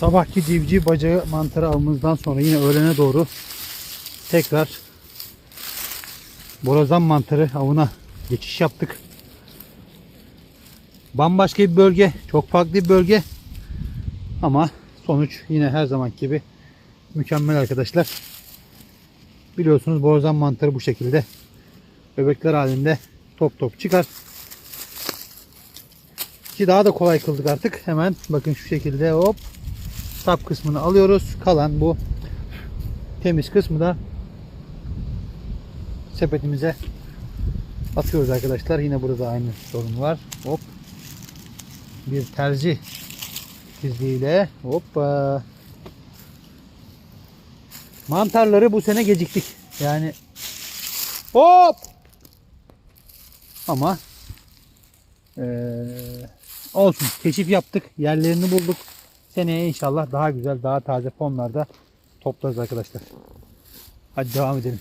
Sabahki civciv bacağı mantarı avımızdan sonra yine öğlene doğru tekrar borazan mantarı avına geçiş yaptık. Bambaşka bir bölge, çok farklı bir bölge. Ama sonuç yine her zaman gibi mükemmel arkadaşlar. Biliyorsunuz borazan mantarı bu şekilde bebekler halinde top top çıkar. Ki daha da kolay kıldık artık. Hemen bakın şu şekilde hop sap kısmını alıyoruz. Kalan bu temiz kısmı da sepetimize atıyoruz arkadaşlar. Yine burada aynı sorun var. Hop. Bir terzi tizliğiyle hoppa. Mantarları bu sene geciktik. Yani hop. Ama eee, olsun. Keşif yaptık. Yerlerini bulduk. Seneye inşallah daha güzel, daha taze fonlarda toplarız arkadaşlar. Hadi devam edelim.